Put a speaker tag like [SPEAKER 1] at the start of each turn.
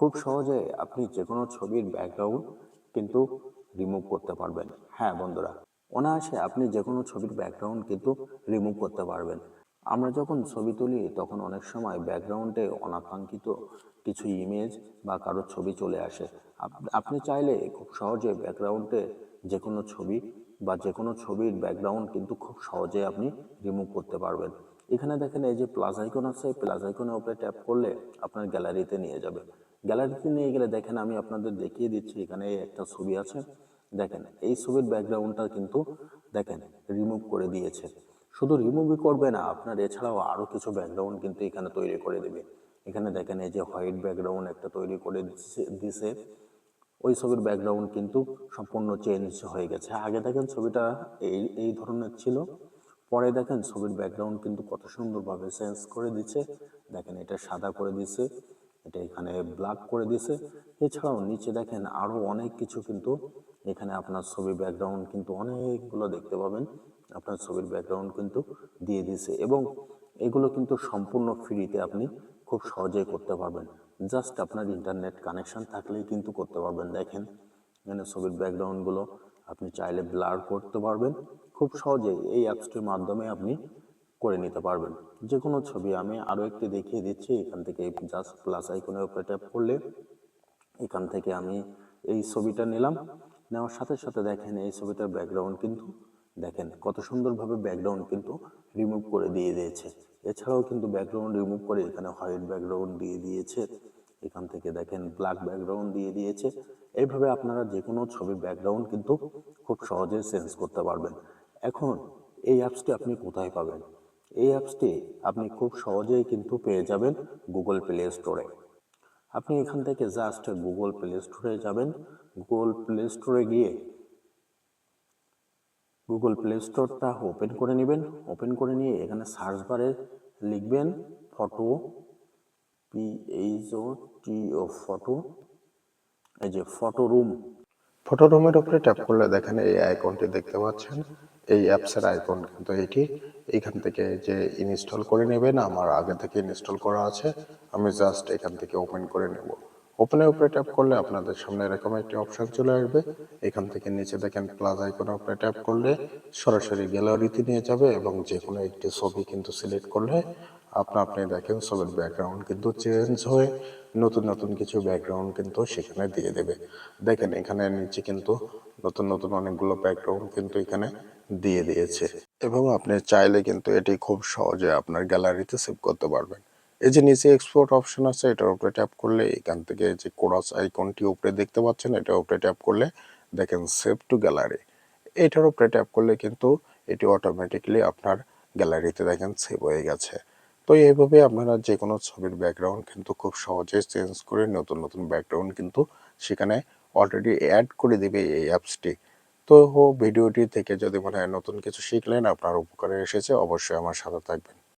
[SPEAKER 1] খুব সহজে আপনি যে কোনো ছবির ব্যাকগ্রাউন্ড কিন্তু রিমুভ করতে পারবেন। হ্যাঁ বন্ধুরা, অনায়াসে আপনি যে কোনো ছবির ব্যাকগ্রাউন্ড কিন্তু রিমুভ করতে পারবেন। আমরা যখন ছবি তুলি, তখন অনেক সময় ব্যাকগ্রাউন্ডে অনাকাঙ্ক্ষিত কিছু ইমেজ বা কারোর ছবি চলে আসে। আপনি চাইলে খুব সহজে ব্যাকগ্রাউন্ডে যে কোনো ছবি বা যে কোনো ছবির ব্যাকগ্রাউন্ড কিন্তু খুব সহজে আপনি রিমুভ করতে পারবেন। এখানে দেখেন এই যে প্লাস আইকন আছে প্লাস আইকনের উপরে ট্যাপ করলে আপনার গ্যালারিতে নিয়ে যাবে। গ্যালারিতে নিয়ে গেলে দেখেন আমি আপনাদের দেখিয়ে দিচ্ছি, এখানে একটা ছবি আছে। দেখেন, এই ছবির ব্যাকগ্রাউন্ডটা কিন্তু দেখেন রিমুভ করে দিয়েছে। শুধু রিমুভই করবে না, আপনার এছাড়াও আরও কিছু ব্যাকগ্রাউন্ড কিন্তু এখানে তৈরি করে দেবে। এখানে দেখেন এই যে হোয়াইট ব্যাকগ্রাউন্ড একটা তৈরি করে দিছে- দিছে। ওই ছবির ব্যাকগ্রাউন্ড কিন্তু সম্পূর্ণ চেঞ্জ হয়ে গেছে। আগে দেখেন ছবিটা এই এই ধরনের ছিল। পরে দেখেন ছবির ব্যাকগ্রাউন্ড কিন্তু কত সুন্দরভাবে চেঞ্জ করে দিচ্ছে দেখেন এটা সাদা করে দিছে, এটা এখানে ব্ল্যাক করে দিছে। এছাড়াও নিচে দেখেন আরও অনেক কিছু কিন্তু এখানে আপনার ছবির ব্যাকগ্রাউন্ড কিন্তু অনেকগুলো দেখতে পাবেন। আপনার ছবির ব্যাকগ্রাউন্ড কিন্তু দিয়ে দিছে এবং এগুলো কিন্তু সম্পূর্ণ ফ্রিতে আপনি খুব সহজেই করতে পারবেন। জাস্ট আপনার ইন্টারনেট কানেকশন থাকলেই কিন্তু করতে পারবেন। দেখেন এখানে ছবির ব্যাকগ্রাউন্ডগুলো আপনি চাইলে ব্লার করতে পারবেন। খুব সহজেই এই অ্যাপসটির মাধ্যমে আপনি করে নিতে পারবেন। যে কোনো ছবি আমি আরও একটি দেখিয়ে দিচ্ছি। এখান থেকে জাস্ট প্লাস আইকনের উপরে ট্যাপ করলে এখান থেকে আমি এই ছবিটা নিলাম। নেওয়ার সাথে সাথে দেখেন এই ছবিটার ব্যাকগ্রাউন্ড কিন্তু দেখেন কত সুন্দরভাবে ব্যাকগ্রাউন্ড কিন্তু রিমুভ করে দিয়ে দিয়েছে। এছাড়াও কিন্তু ব্যাকগ্রাউন্ড রিমুভ করে এখানে হোয়াইট ব্যাকগ্রাউন্ড দিয়ে দিয়েছে। এখান থেকে দেখেন ব্ল্যাক ব্যাকগ্রাউন্ড দিয়ে দিয়েছে। এইভাবে আপনারা যে কোনো ছবির ব্যাকগ্রাউন্ড কিন্তু খুব সহজে চেঞ্জ করতে পারবেন। এখন, এই অ্যাপসটি আপনি কোথায় পাবেন? এই অ্যাপসটি আপনি খুব সহজেই কিন্তু পেয়ে যাবেন গুগল প্লে স্টোরে আপনি এখান থেকে জাস্ট গুগল প্লে স্টোরে যাবেন। গুগল প্লে স্টোরে গিয়ে গুগল প্লে স্টোরটা ওপেন করে নেবেন। ওপেন করে নিয়ে এখানে সার্চ বারে লিখবেন photo P H O T O photo এই যে ফটো রুম
[SPEAKER 2] ফটো রুমের উপরে ট্যাপ করলে দেখেন এই আইকনটি দেখতে পাচ্ছেন। এই অ্যাপসের আইকন কিন্তু এটি। এখান থেকে যে ইনস্টল করে নেবেন, আমার আগে থেকে ইনস্টল করা আছে। আমি জাস্ট এখান থেকে ওপেন করে নেব। ওপেনের উপরে ট্যাপ করলে আপনাদের সামনে এরকম একটি অপশন চলে আসবে। এখান থেকে নিচে দেখেন প্লাস আইকনের উপরে ট্যাপ করলে সরাসরি গ্যালারিতে নিয়ে যাবে এবং যে কোনো একটি ছবি কিন্তু সিলেক্ট করলে আপনা আপনি দেখেন ছবির ব্যাকগ্রাউন্ড কিন্তু চেঞ্জ হয়ে নতুন নতুন কিছু ব্যাকগ্রাউন্ড কিন্তু সেখানে দিয়ে দেবে। দেখেন এখানে নিচে কিন্তু নতুন নতুন অনেকগুলো ব্যাকগ্রাউন্ড কিন্তু এখানে দিয়ে দিয়েছে। এবং আপনি চাইলে কিন্তু এটি খুব সহজে আপনার গ্যালারিতে সেভ করতে পারবেন। এই যে নিচে এক্সপোর্ট অপশন আছে, এটার উপরে ট্যাপ করলে এখান থেকে যে কোরাস আইকনটি উপরে দেখতে পাচ্ছেন, এটার উপরে ট্যাপ করলে দেখেন সেভ টু গ্যালারি এটার উপরে ট্যাপ করলে কিন্তু এটি অটোমেটিকলি আপনার গ্যালারিতে দেখেন সেভ হয়ে গেছে। তো এইভাবে আপনারা যে কোনো ছবির ব্যাকগ্রাউন্ড কিন্তু খুব সহজে চেঞ্জ করে নতুন নতুন ব্যাকগ্রাউন্ড কিন্তু সেখানে অলরেডি অ্যাড করে দেবে এই অ্যাপসটি তো ভিডিওটি থেকে যদি মনে হয় নতুন কিছু শিখলেন, আপনার উপকারে এসেছে, অবশ্যই আমার সাথে থাকবেন।